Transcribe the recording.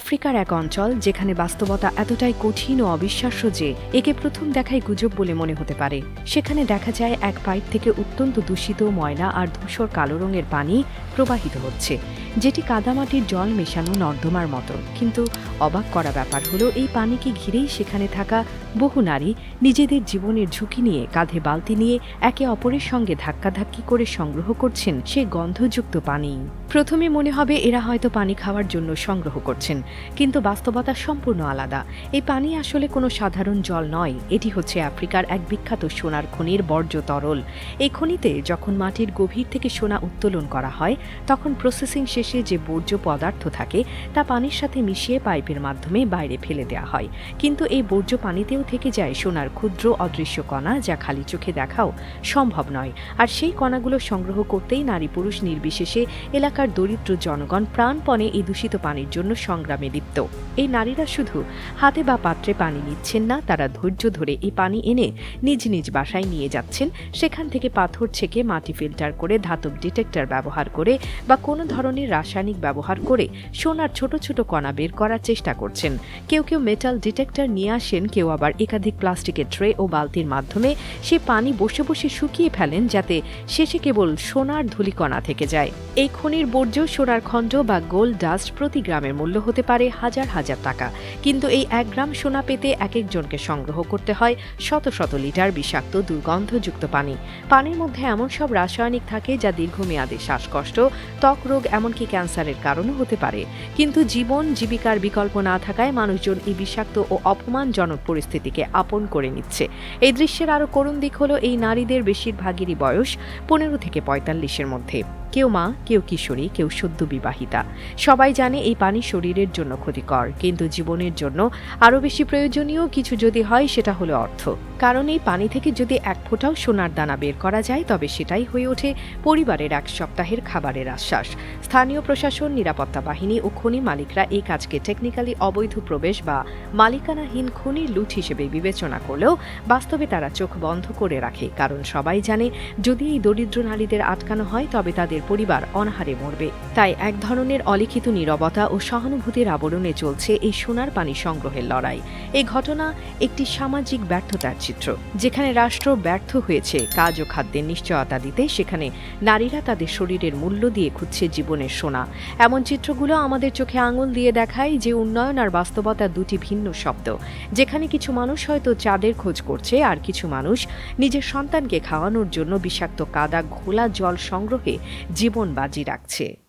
আফ্রিকার এক অঞ্চল যেখানে বাস্তবতা এতটাই কঠিন ও অবিশ্বাস্য যে একে প্রথম দেখায় গুজব বলে মনে হতে পারে। সেখানে দেখা যায় এক পাইপ থেকে অত্যন্ত দূষিত ময়লা আর ধূসর কালো রঙের পানি প্রবাহিত হচ্ছে, যেটি কাদামাটির জল মেশানো নর্দমার মতো। কিন্তু অবাক করা ব্যাপার হলো, এই পানিকে ঘিরেই সেখানে থাকা বহু নারী নিজেদের জীবনের ঝুঁকি নিয়ে কাঁধে বালতি নিয়ে একে অপরের সঙ্গে ধাক্কাধাক্কি করে সংগ্রহ করছেন সে গন্ধযুক্ত পানি। প্রথমে মনে হবে এরা হয়তো পানি খাওয়ার জন্য সংগ্রহ করছেন কিন্তু বাস্তবতা সম্পূর্ণ আলাদা। এই পানি আসলে কোনো সাধারণ জল নয়। এটি হচ্ছে আফ্রিকার এক বিখ্যাত সোনার খনির বর্জ্য তরল। এই খনিতে যখন মাটির গভীর থেকে সোনা উত্তোলন করা হয়, তখন প্রসেসিং শেষে যে বর্জ্য পদার্থ থাকে, তা পানির সাথে মিশিয়ে পাইপের মাধ্যমে বাইরে ফেলে দেওয়া হয়। কিন্তু এই বর্জ্য পানিতেও থেকে যায় সোনার ক্ষুদ্র অদৃশ্য কণা যা খালি চোখে দেখাও সম্ভব নয়। আর সেই কণাগুলো সংগ্রহ করতেই নারী পুরুষ নির্বিশেষে এলাকার দরিদ্র জনগণ প্রাণপণে এই দূষিত পানির জন্য সংগ্রামে লিপ্ত। এই নারীরা শুধু হাতে বা পাত্রে পানি নিচ্ছেন না, তারা ধৈর্য ধরে এই পানি এনে নিজ নিজ বাসায় নিয়ে যাচ্ছেন। সেখান থেকে পাথর ছেঁকে মাটি ফিল্টার করে, ধাতব ডিটেক্টর ব্যবহার করে বা কোনো ধরনের রাসায়নিক ব্যবহার করে সোনার ছোট ছোট কণা বের করার চেষ্টা করছেন। কেউ কেউ মেটাল ডিটেক্টর নিয়ে আসেন, কেউ আবার একাধিক প্লাস্টিকের ট্রে ও বালতির মাধ্যমে সে পানি বসে বসে শুকিয়ে ফেলেন যাতে শেষে কেবল সোনার ধূলিকণা থেকে যায়। এই খনির বর্জ্য, সোনার খণ্ড বা গোল্ড ডাস্ট প্রতি গ্রামের মূল্য হতে পারে হাজার হাজার টাকা। কিন্তু এই এক গ্রাম সোনা পেতে এক একজনকে সংগ্রহ করতে হয় শত শত লিটার বিষাক্ত, দুর্গন্ধযুক্ত পানি। পানির মধ্যে এমন সব রাসায়নিক থাকে যা দীর্ঘমেয়াদে শ্বাসকষ্ট, ত্বক রোগ, এমনকি ক্যান্সারের কারণও হতে পারে। কিন্তু জীবন, জীবিকার বিকল্প না থাকায় মানুষজন এই বিষাক্ত ও অপমানজনক পরিস্থিতিকে আপন করে নিচ্ছে। এই দৃশ্যের আরও করুণ দিক হলো এই নারীদের বেশিরভাগেরই বয়স পনেরো থেকে পঁয়তাল্লিশের মধ্যে। কেউ মা, কেউ কিশোরী, কেউ সদ্য বিবাহিতা। সবাই জানে এই পানি শরীরের জন্য ক্ষতিকর, কিন্তু জীবনের জন্য আরও বেশি প্রয়োজনীয় কিছু যদি হয় সেটা হলো অর্থ। কারণ এই পানি থেকে যদি এক ফোঁটাও সোনার দানা বের করা যায়, তবে সেটাই হয়ে ওঠে পরিবারের এক সপ্তাহের খাবারের আশ্বাস। স্থানীয় প্রশাসন, নিরাপত্তা বাহিনী ও খনি মালিকরা এই কাজকে টেকনিক্যালি অবৈধ প্রবেশ বা মালিকানাহীন খনির লুট হিসেবে বিবেচনা করলেও বাস্তবে তারা চোখ বন্ধ করে রাখে। কারণ সবাই জানে, যদি এই দরিদ্র নারীদের আটকানো হয়, তবে তাদের পরিবার অনাহারে মরবে। তাই এক ধরনের অলিখিত নীরবতা ও সহানুভূতির আবরণে চলছে এই সোনার পানি সংগ্রহের লড়াই। এই ঘটনা একটি সামাজিক ব্যর্থতার চিত্র। যেখানে রাষ্ট্র ব্যর্থ হয়েছে কাজ ও খাদ্যের নিশ্চয়তা দিতে, সেখানে নারীরা তাদের শরীরের মূল্য দিয়ে খুঁজছে জীবনের সোনা। এমন চিত্রগুলো আমাদের চোখে আঙুল দিয়ে দেখায় যে উন্নয়ন আর বাস্তবতা দুটি ভিন্ন শব্দ। যেখানে কিছু মানুষ হয়তো চাঁদের খোঁজ করছে, আর কিছু মানুষ নিজের সন্তানকে খাওয়ানোর জন্য বিষাক্ত কাদা ঘোলা জল সংগ্রহে জীবন বাজি রাখছে।